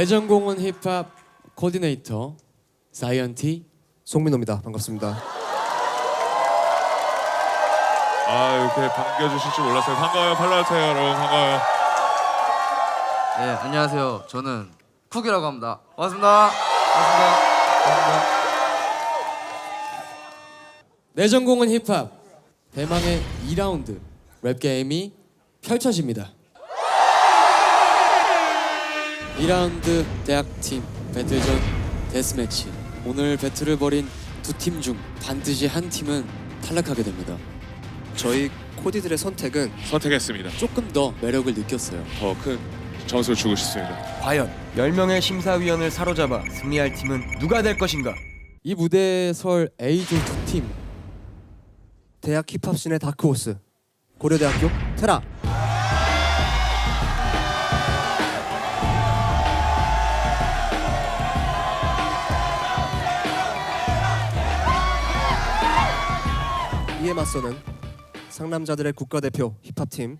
내전공은 힙합 코디네이터 사이언티 송민호입니다. 반갑습니다. 아 이렇게 반겨주실 줄 몰랐어요. 반가워요, 팔로우테요 여러분 반가워요. 네, 안녕하세요. 저는 쿡이라고 합니다. 반갑습니다. 반갑습니다. 반갑습니다. 내전공은 힙합 대망의 2라운드 랩 게임이 펼쳐집니다. 2라운드 대학팀 배틀전 데스매치 오늘 배틀을 벌인 두 팀 중 반드시 한 팀은 탈락하게 됩니다. 저희 코디들의 선택은 선택했습니다. 조금 더 매력을 느꼈어요. 더 큰 점수를 주고 싶습니다. 과연 10명의 심사위원을 사로잡아 승리할 팀은 누가 될 것인가? 이 무대에 설 A조 두팀 대학 힙합씬의 다크호스 고려대학교 테라 이에 맞서는 상남자들의 국가대표 힙합팀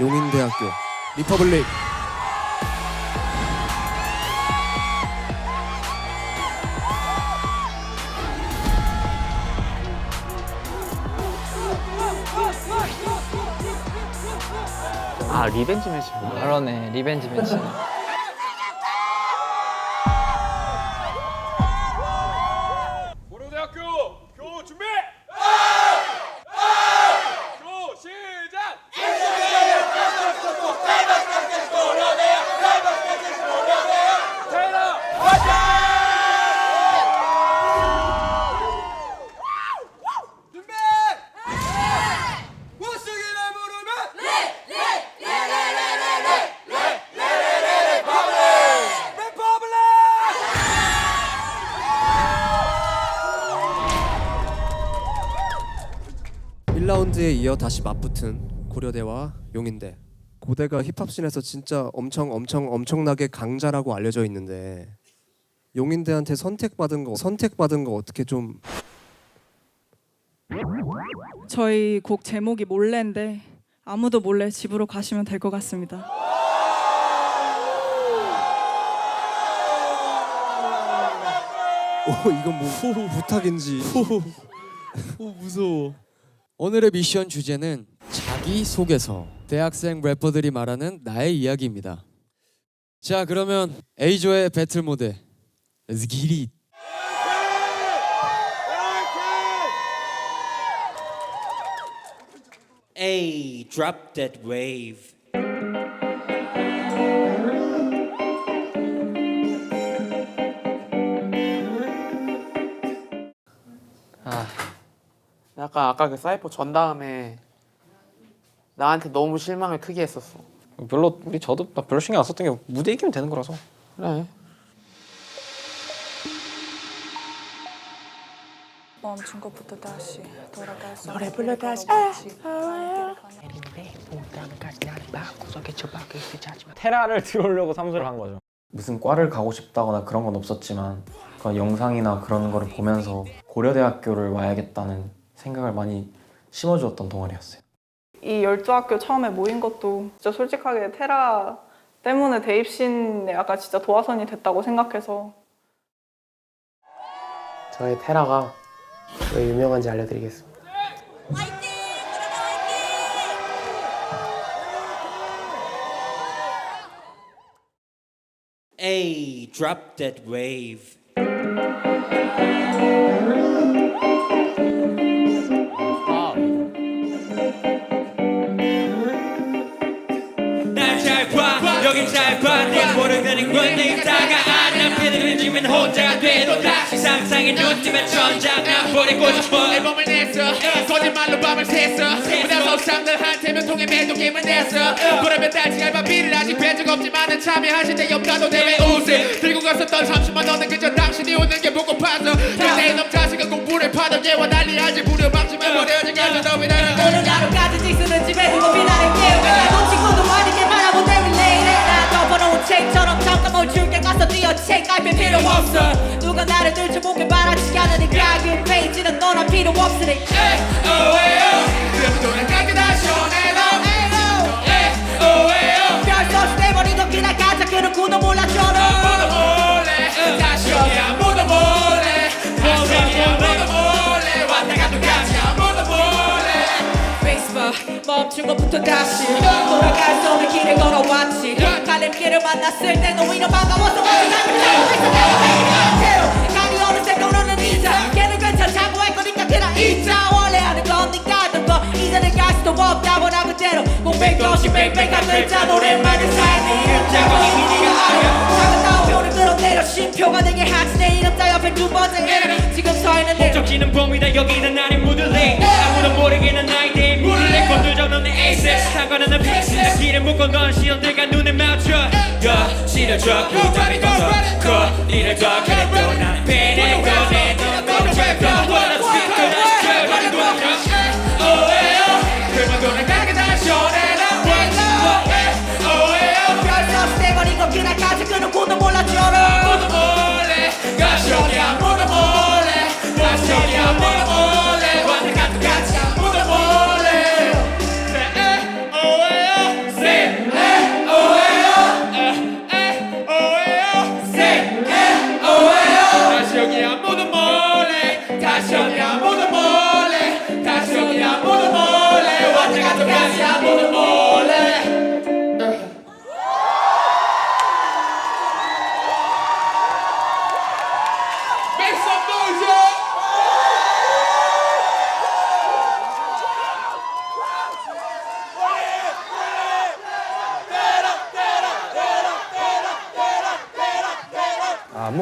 용인대학교 리퍼블릭. 아 리벤지 매치 그러네 리벤지 매치 이어 다시 맞붙은 고려대와 용인대. 고대가 힙합씬에서 진짜 엄청 엄청 엄청나게 강자라고 알려져 있는데 용인대한테 선택받은 거 선택받은 거 어떻게 좀 저희 곡 제목이 몰래인데 아무도 몰래 집으로 가시면 될 것 같습니다. 오 이건 뭐 부탁인지 오 무서워. 오늘의 미션 주제는 자기 소개서. 대학생 래퍼들이 말하는 나의 이야기입니다. 자 그러면 A조의 배틀 모드 Let's get it. Hey, drop that. 약간 아까 그 사이퍼 전 다음에 나한테 너무 실망을 크게 했었어 별로 우리 저도 나 별로 신경 안 썼던 게 무대 이기면 되는 거라서 그래 멈춘 것부터 다시 돌아갈 수 노래 불러 다시. 테라를 들어오려고 삼수를 한 거죠. 무슨 과를 가고 싶다거나 그런 건 없었지만 그런 영상이나 그런 거를 보면서 고려대학교를 와야겠다는 생각을 많이 심어주었던 동아리였어요. 이 열두 학교 처음에 모인 것도 진짜 솔직하게 테라 때문에 대입신에 약간 진짜 도화선이 됐다고 생각해서 저의 테라가 왜 유명한지 알려드리겠습니다 Hey, drop that wave. 봐, 여긴 잘 봐. 내가 모르는 건데 이따가 안나 피드리지면 혼자가 돼도 다시 상상의 눈 뜨면 천장 난 버리고 싶어. 앨범을 냈어. 거짓말로 밤을 샜어. 무대서 상들한테 면통에 매도김을 냈어. 그러면 다시 알바비를 아직 뵌적 없지만은 참여하실 때 염가도 내외 옷을 들고 갔었던 30만 원은 그저 당신이 웃는 게 보고파서. 그때 이놈 자식은 공부를 파던 예와 난리하지. 부려박지만 버려진 가서 너왜 나를 오늘 하루까지 찍쓰는 집에 두고 비나는 게 놓치고도 많이게 덮어놓은 책처럼 잠깐 멈출게 가서 뛰어 책 깔필 필요 없어. 누가 나를 들춰보길 바라지 않으니까 그 페이지는 너나 필요 없으니. 그래서 돌아가 멈춘 것부터 다시 돌아갈 수 없는 길을 걸어왔지. 갈림길을 만났을 때 오히려 반가워서 어디 가면 살고 있어? 내가 강이 어느새 떠오르는 이자. 걔는 괜찮다고 할 거니까 그냥 잊자. 원래 하는 건 네가 던거. 이제는 갈 수도 없다 보나 그대로. 공백도시 빽빽한 글자. 노래만을 삶의 이름자고 이 두 번째 지금 서 있는 내 목적지는 봄이다 여기는 나의 무들레 아무도 모르겠는 나의 내 무들레 건들 적는 내 에이스 상관없는 페이스 내 길을 묶은 건 시험들과 눈에 맞춰 야 시려줘 구다리 걷어 거리를 더 그래 또 나는 배내 꺼내 넌 너를 잡고 원하 스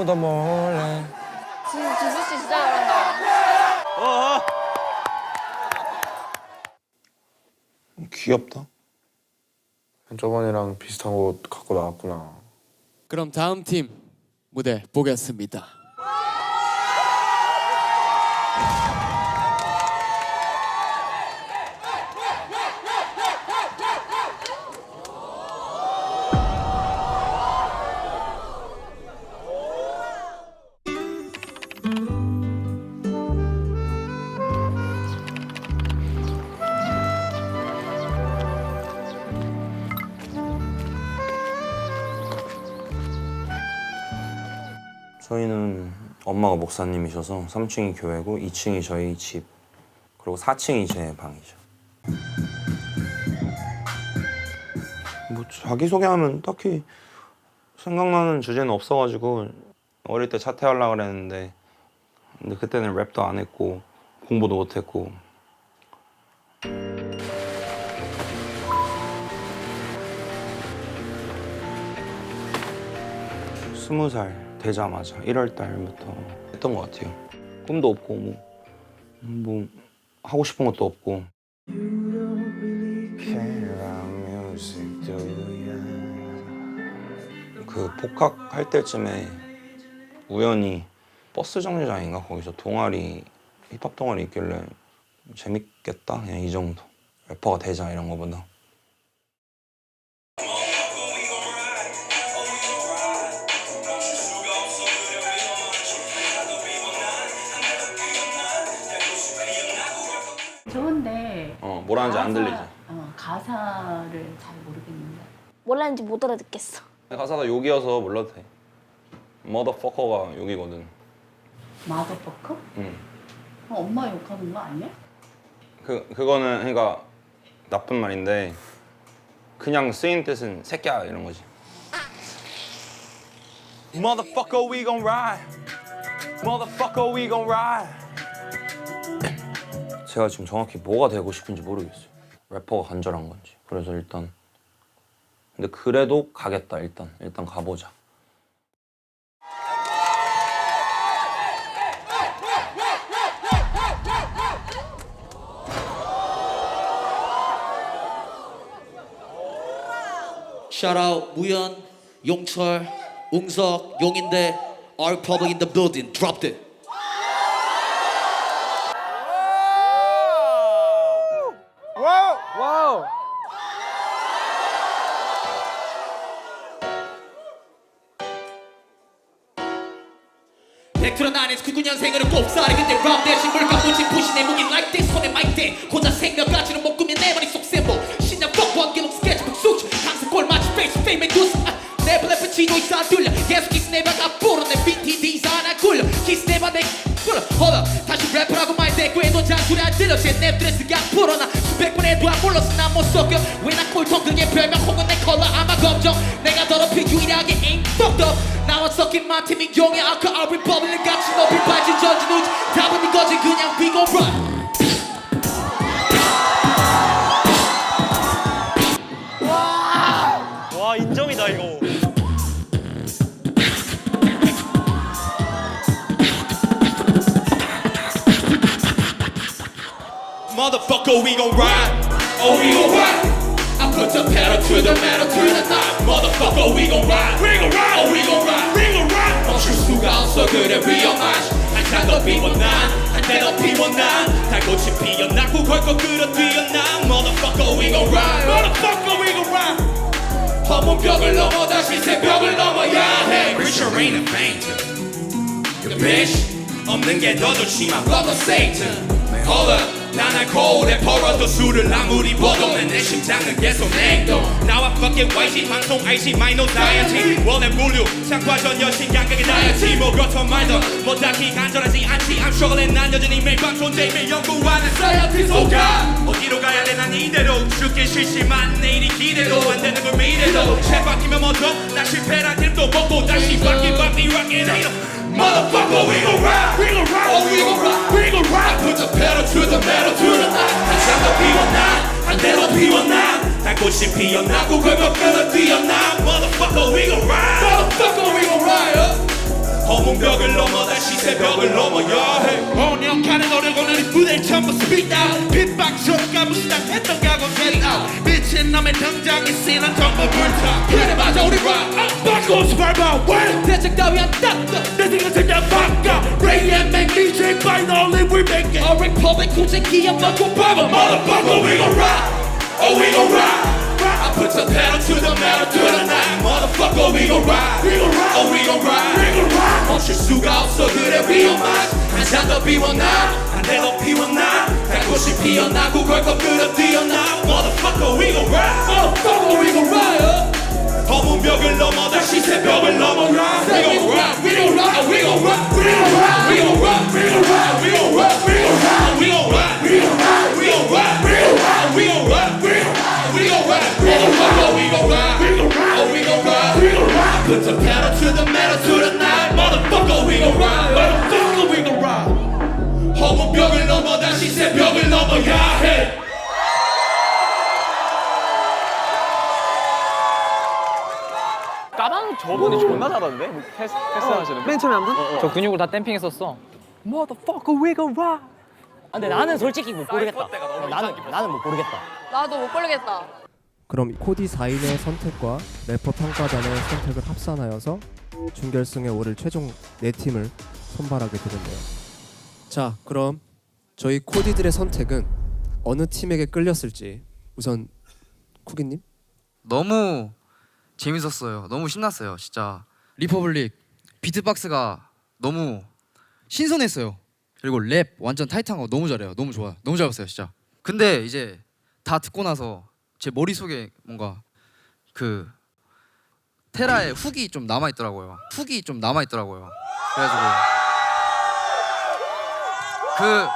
아무도 몰래 지수 씨 진짜 잘한다 귀엽다. 저번이랑 비슷한 옷 갖고 나왔구나. 그럼 다음 팀 무대 보겠습니다. 엄마가 목사님이셔서 3층이 교회고 2층이 저희 집 그리고 4층이 제 방이죠. 뭐 자기 소개하면 딱히 생각나는 주제는 없어가지고 어릴 때 차태하려고 그랬는데 근데 그때는 랩도 안 했고 공부도 못 했고 스무 살 되자마자 1월 달부터 했던 것 같아요. 꿈도 없고 뭐, 뭐 하고 싶은 것도 없고. 그 복학할 때쯤에 우연히 버스 정류장인가 거기서 동아리 힙합 동아리 있길래 재밌겠다 그냥 이 정도 래퍼가 되자 이런 거보다 뭐라는지 안 들리지 어, 가사를 잘 모르겠는데 뭐라는지 못 알아듣겠어 가사가 욕이어서 몰라도 돼 motherfucker가 욕이거든 마더퍼커? 응. 어, 엄마 욕하는 거 아니야? 그 그거는 그러니까 나쁜 말인데 그냥 쓰인 뜻은 새끼야 이런 거지. Motherfucker we gon' ride. Motherfucker we gon' ride. 제가 지금 정확히 뭐가 되고 싶은지 모르겠어요. 래퍼가 간절한 건지. 그래서 일단 근데 그래도 가겠다 일단 일단 가보자. 샤라웃 무연, 용철, 웅석, 용인대, R Public it. 백투런 안에서 99년생으로 곱살이 그때 랩 대신 물감 묻힌 내 무기 like this 손에 마이크 대. 고작 생각까지는 못 꾸며 내 머릿속 셈보 신념 꼭 원기록 스케치북 수치 항상 꼴마치 페이스 페이맨 뉴스 내 블래프 지도 이상 뚫려. 계속 키스 내방 앞으로 내 BT 디자인 굴려. 키스 내방 내 굴려. up. 다시 래퍼라고 말 대꾸 해도 잔소리 안 들려. 제랩 드레스가 풀어나. 백 번에도 안 불렀어 난못 섞여. 왜나 꼴통 그게 별명 혹은 내 컬러 아마 검정. 내가 더럽히 유일하게 ain't fucked up 나와 섞인 팀이 용의 아까 our republic 같이 높이 빠진 전진 우지 답은 이거지 그냥 we gon' run 와 인정이다 이거. Motherfucker, we gon' ride. Oh, we gon' ride. Put the pedal to the metal to the night. Motherfucker, we gon' ride. We gon' ride. Oh, we gon' ride. We gon' ride. 멈출 수가 없어 그래 위험하지. 한잔 더 비워놔. 한대 더 비워놔. 달꽃이 피어나 구걸거 끌어 뛰어나. Motherfucker, we gon' ride. Motherfucker, we gon' ride. 험한 벽을 넘어 다시 새벽을 넘어야 해. Richard ain't a fainter. You bitch. 없는 게 더 좋지만 brother Satan. Hold up. 난 알코올에 벌어도 술을 아무리 버도 내 심장은 계속 냉동. 나와 fucking YG 방송 IC 마이너 다이어티. 원래 물류 장과전 여신 양각의 다이어티. 뭐 그렇던 말던 뭐 딱히 간절하지 않지. I'm struggling 난 여전히 매일 밤 존재 매일 연구하는 사이언티스트. 오가! 어디로 가야 돼? 난 이대로. 죽기 싫지만 내일이 기대도 안 되는 걸 미래도. 새 바뀌면 먼저 나 실패란 이름도 먹고 다시 바 뀐 바퀴 rockin' ain't no Motherfucker, we gon' ride, we gon' ride, oh, we gon' ride, we gon' ride. Put the pedal to the metal to the night. 한참 더 피워나, 한 대로 피워나. 달꽃이 피어나, 구걸거 끌어 뛰어나. Motherfucker, we gon' ride, motherfucker, we gon' ride. 허문 벽을 넘어 다시 새벽을 넘어야 해. 번역하는 어려고는 이 무대를 전부 speak out. pit박처럼 무시당했던 각오 get out. 미친 놈의 등장이 쓰는 전부 불타. 그래 맞아 우리 rap. 바꿔서 밟아 왜 대책 따위 안 닦아. 내 생각 그냥 바꿔. Ray and me change finally we make it. A republic 공생 기업 먹고 밥은 motherfucker we gon' rock. Oh we gon' rock. I put the pedal to the metal to the night. Motherfucker we gon' ride. We gon' ride. Oh we gon' ride. We gon' ride. 멈출 수가 없어 그래 위험하지. 한잔 더 비워놔. 한대더 피워놔. 달꽃이 피어나 구걸거 끌어 뛰어나. Motherfucker we gon' ride. Motherfucker we gon' ride. 검은 벽을 넘어 다시 새벽을. We gon' ride. We gon' ride. We gon' ride. We gon' ride. We gon' ride. We gon' ride. We gon' ride. We gon' ride. We gon' ride. We gon' ride. We gon' ride. 저번에 존나 잘하는데 뭐 패스 패스 하시는. 맨 처음에 한번? 저 근육을 다 댐핑했었어. Motherfucker, we gon' ride. 아, 근데 나는 솔직히 못 고르겠다. 어, 나는 나는 못 고르겠다. 나도 못 고르겠다. 그럼 코디 4인의 선택과 래퍼 평가단의 선택을 합산하여서 준결승에 오를 최종 4팀을 선발하게 되는데요. 자, 그럼 저희 코디들의 선택은 어느 팀에게 끌렸을지 우선 쿠기님? 너무 재밌었어요. 너무 신났어요. 진짜 리퍼블릭 비트박스가 너무 신선했어요. 그리고 랩 완전 타이트한 거 너무 잘해요. 너무 좋아요. 너무 잘 봤어요, 진짜. 근데 이제 다 듣고 나서 제 머릿속에 뭔가 그 테라의 훅이 좀 남아 있더라고요. 훅이 좀 남아 있더라고요. 그래가지고 그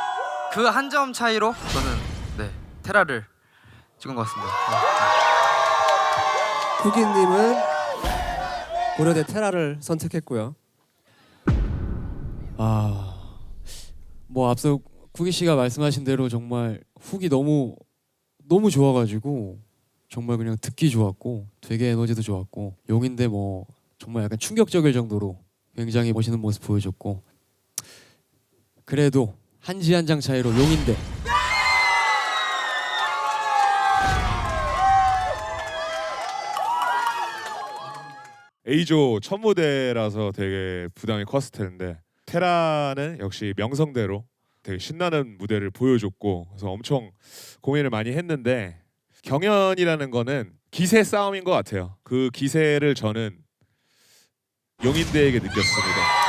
그 한 점 차이로 저는 네 테라를 찍은 것 같습니다. 네. 쿠기님은 고려대 테라를 선택했고요. 아, 뭐 앞서 쿠기 씨가 말씀하신 대로 정말 훅이 너무 너무 좋아가지고 정말 그냥 듣기 좋았고 되게 에너지도 좋았고 용인데 뭐 정말 약간 충격적일 정도로 굉장히 멋있는 모습 보여줬고 그래도 한지 한 장 차이로 용인대 A조 첫 무대라서 되게 부담이 컸을 텐데 테라는 역시 명성대로 되게 신나는 무대를 보여줬고 그래서 엄청 고민을 많이 했는데 경연이라는 거는 기세 싸움인 것 같아요. 그 기세를 저는 용인대에게 느꼈습니다.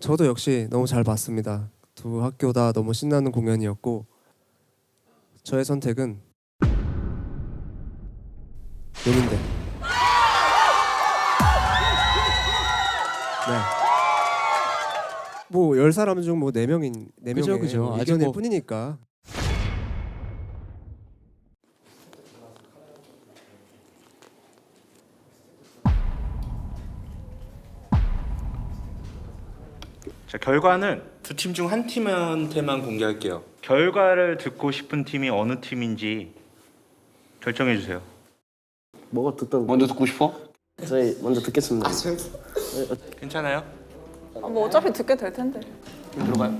저도 역시 너무 잘 봤습니다. 두 학교 다 너무 신나는 공연이었고 저의 선택은 용인대. 네. 뭐열 사람 중뭐네 명인 네 그죠, 명의 그죠. 뭐 아직 의견일 뭐- 뿐이니까. 자, 결과는 두 팀 중 한 팀한테만 공개할게요. 결과를 듣고 싶은 팀이 어느 팀인지 결정해 주세요. 뭐가 듣던 먼저 듣고 싶어? 저희 먼저 듣겠습니다. 괜찮아요? 아, 뭐 어차피 듣게 될 텐데. 들어가요.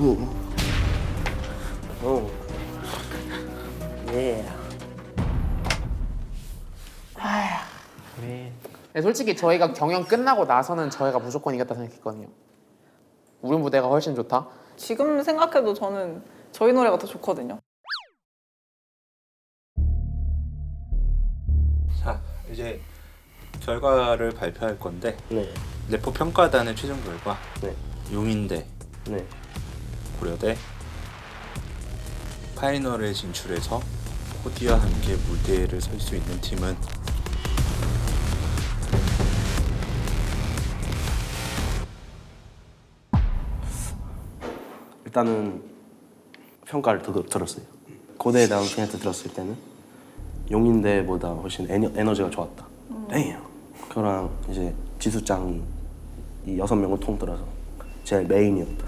오. 오. 예. 근데 솔직히 저희가 경연 끝나고 나서는 저희가 무조건 이겼다 생각했거든요. 우리 무대가 훨씬 좋다. 지금 생각해도 저는 저희 노래가 더 좋거든요. 자, 이제 결과를 발표할 건데 네. 래퍼 평가단의 최종 결과 네. 용인대, 네. 고려대 파이널에 진출해서 코디와 함께 무대를 설 수 있는 팀은 일단은 평가를 더 들었어요. 고대에 대한 팬한테 들었을 때는 용인대보다 훨씬 에너, 에너지가 좋았다. 네. 그거랑 이제 지수짱이 이 여섯 명을 통틀어서 제일 메인이었다.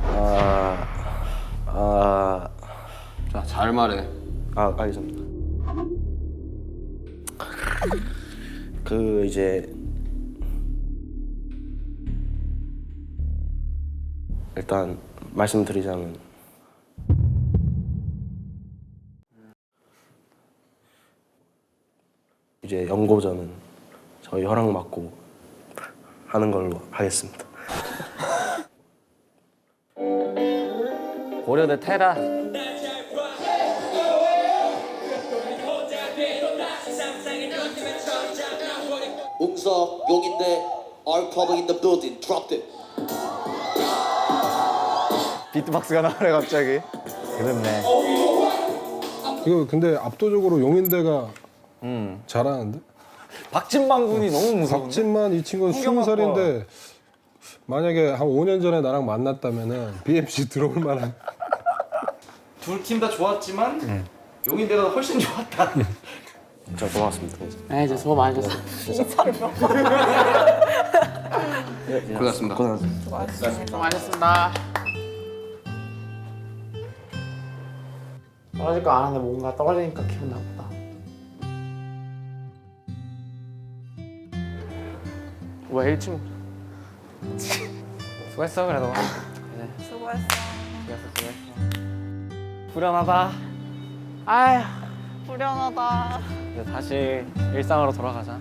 아, 아, 자, 잘 말해. 아, 알겠습니다. 그 이제 일단 말씀드리자면 이제 연고전은 저희 허락 받고 하는 걸로 하겠습니다. 고려대 테라 웅석 용인대 are coming in the building. Dropped it. 비트박스가 나오네 갑자기. 그렇네. 이거 근데 압도적으로 용인대가 잘하는데? 박진만 군이 너무 무서운데? 박진만 이 친구는 스무 풍경학과. 살인데 만약에 한 5년 전에 나랑 만났다면은 BMC 들어올 만한. 둘 팀 다 좋았지만 용인대가 훨씬 좋았다 자 고맙습니다. 네, 이제 수고 많으셨어요. 인사를 몇 번. 고맙습니다. 고맙습니다. 수고 많으셨습니다. 떨어질 거 아는데 뭔가 떨어지니까 기분 나쁘다. 왜 1층? 수고했어 그래도 수고했어. 수고했어, 수고했어. 후련하다 아휴. 불련하다. 이제 다시 일상으로 돌아가자